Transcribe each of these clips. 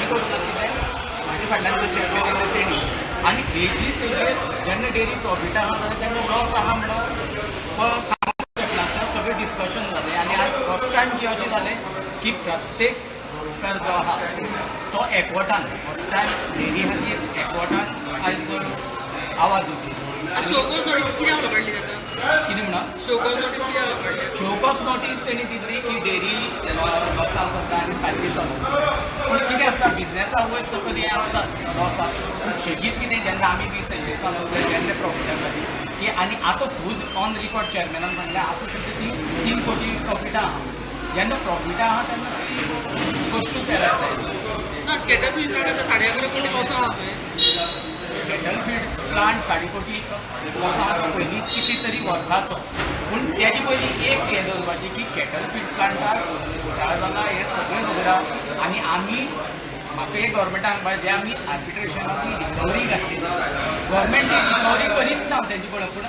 माझ्याकडून अशी आशिल्लें म्हाजे फाटल्यान चेअरमॅन त्यांनी. तेणी आनी जी स्टेजीर जेन्ना डेरी प्रॉफिट आहा जाल्यार तेन्ना लॉस आहा म्हणून सांगूंक शकना तर सगळें डिस्कशन जालें आनी आज फर्स्ट टायम कितें अशें जालें की प्रत्येक ब्रोकर जो आहा तो एकवटान. फर्स्ट टायम डेरी खातीर एकवटान. आयज आवाज उठयलो शोकोज नोटीस ताका कितें म्हणा? शोकोज नोटीस पकडली चोकस नोटीस तेणी दिल्ली की डेरी लॉसा जाता आनी सारकी चलना पूण कितें आसता बिजनेसा वयर सकयल हें आसता लॉस पूण शेगीत कितें जेन्ना आमी बी सेंटेसान वचले जेन्ना प्रॉफिटाक लागली की आनी आतां खूद ऑन रिकॉर्ड चॅरमॅनान सांगलें आतां सुद्दां ती तीन कोटी प्रॉफिटां आहा. जेन्ना प्रॉफिटां आहा तेन्ना ती गोश्टूच साडे अकरा कोटी लॉस आहा खंय साडे कोटी वसा पयलीं कितें तरी वर्साचो पूण तेजे पयलीं एक हें दवरपाचें की कॅटलफीड प्लांटाक घोटाळो जाला हें सगळें खबर आनी आमी म्हाका एक गव्हर्मेंटान जे जें आमी आर्बिट्रेशनाची रिकवरी घातली. गव्हर्मेंट रिकवरी करीत ना तेजे कडेन पूण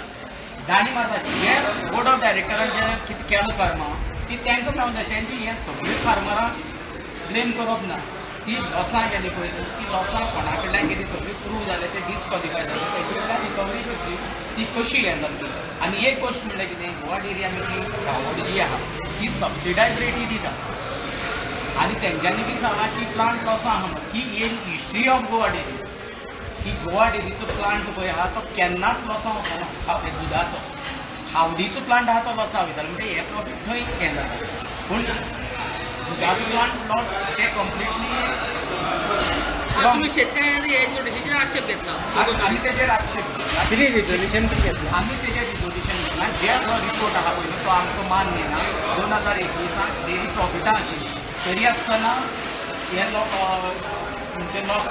दाणी मारपाची हें बोर्ड ऑफ डायरेक्टरान जें कितें केलें फार्मां ती तांकां मेळूंक जाय तेंची हें सगळीं फार्मरांक ब्लेम करप ना ती लॉसां गेली पळय न्हू, ती लॉसां कोणा कडल्यान कितें सगळी प्रूव जालें ते डिस्कॉलिफाय जालें तेजे कडल्यान रिकवरी करची ती कशी हँडल करता आनी एक गोश्ट म्हणल्यार कितें गोवा एरिया आमी जी गांवडी जी आहा ती सबसिडायज रेटी दिता आनी तेंच्यांनी बी सांगलां की प्लांट लॉसां आहा म्हणून. ही एक हिस्ट्री ऑफ गोवा डेरी की गोवा डेरीचो प्लांट पळय आहा तो केन्नाच लॉसां वचना आपल्या दुदाचो हावडीचो प्लांट आहा तो लॉसां वयतालो म्हणजे हे प्रॉफीट थंय हें जाता पूण दुदाचो प्लांट लॉस ते कंप्लिटली तुम्ही शेतकऱ्यांनी हे नोटिसीचेर आक्षेप घेतला. शोकोज आमी नोटीस तेजेर आक्षेप. कितें रिजोल्युशन कितें घेतलां? आमी तेजेर रिजोल्युशन घेतला. जे जो रिपोर्ट आहा पळय तो आमकां मान्य ना. दोन हजार एकवीसाक डेरी प्रॉफिटां आशिल्ली तरी आसतना हे लो म्हणजे लॉस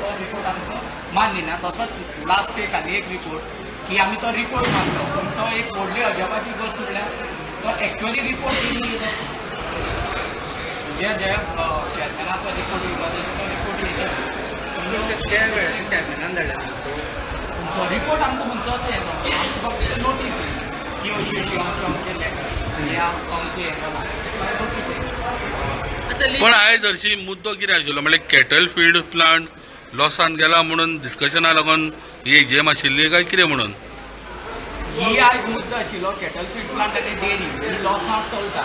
तो रिपोर्ट आमकां मान्य ना. तसोच लास्ट एक आनी एक रिपोर्ट की आमी तो रिपोर्ट मानलो. पूण तो एक व्हडली अजापाची गोश्ट म्हणल्यार तो एक्चुअली रिपोर्ट येयलो जे जे चॅरमॅनाचो रिपोर्ट तो रिपोर्ट येयलो त्या वेळार चॅरमॅनान धाडला तुमचो रिपोर्ट आमकां खंयचोच आमकां फक्त नोटीस येयली की अशी अशी अमकें हे अमकें हें जालां नोटीस येयली पण आयज हरशी मुद्दो कितें आशिल्लो म्हणल्यार कॅटल फील्ड प्लांट लॉसान गेला म्हणून डिस्कशना लागून ही एजीएम आशिल्ली काय कितें म्हणून? ही आयज मुद्दो आशिल्लो कॅटल फीड प्लांट आनी डेरी ही लॉसां चलता.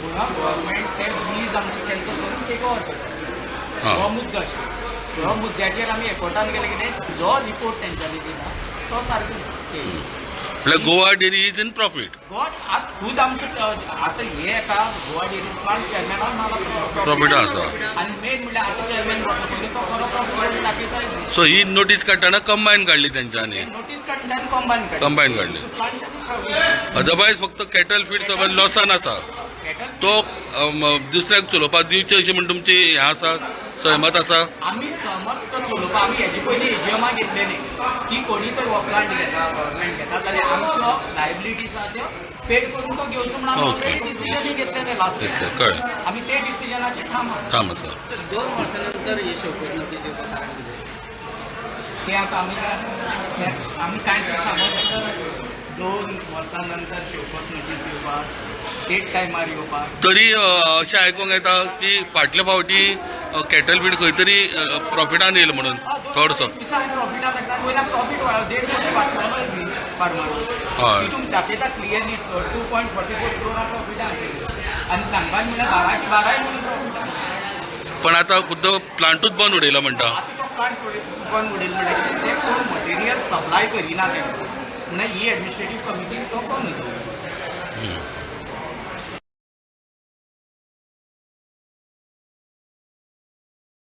म्हणून गव्हर्मेंट ते लीज आमची कॅन्सल करून टेक ओवर करता हा. हो मुद्दो आशिल्लो ह्या मुद्द्याचेर आमी एकवटान गेले कितें जो रिपोर्ट तेंच्यांनी दिला तो सारको Goa dairy is in profit आत खूद आमचो आतां हे येता गोवा डेरी प्लांट मला प्रॉफिटा आसा आनी मेन म्हणल्यार आतां चॅरमॅन बसलो पयलीं तो खरो प्रॉफिट दाखयता सो ही नोटीस काडटना कंबायन काडली तेंच्यांनी नोटीस काडल्यान कॉम्बायन काडली काडली. अदरवायज फक्त कॅटल फीड सगळं लॉसान आसा तो दुसऱ्याक चलोवपाक दिवचे अशी म्हण तुमची हें आसा सहमत आसा आमी सहमत तो चलोवपा आमी हेजे पयलीं एजीएमा घेतलेली की कोणी तर हो प्लांट घेता गव्हर्मेंट घेता. जाल्यार आमच्यो लायबिलिटीज आहा त्यो पेड करून तो घेवचो म्हणून आमी. ऑलरेडी डिसिजन घेतलेले लास्ट कळ्ळें. आमी ते डिसिजनाचेर ठाम ठाम आसा दोन वर्सां नंतर हे कितें? ते आतां आमी काय आमी कांयच सांगूंक शकना दोन वर्सां नंतर शोकस नोटीस येवपाक तेच टायमार येवपाक तरी अशें आयकूंक येता की फाटल्या फावटी कॅटल फीड खंय तरी प्रॉफिटान येयलो म्हणून थोडसो. हय. तितून दाखयता clearly two point forty four क्रोरा प्रॉफिटा आनी सांगपाक म्हणल्यार बाराशे बाराय म्हणून प्रॉफिटा पण आता खुद्द प्लांटूच बंद उडयला म्हणटा तो प्लांट बंद उडयलो ते कोण मटेरियल सप्लाय करिना तेंका म्हणल्यार ही एडमिनिस्ट्रेटीव कमिटीन तो बंद हम्म.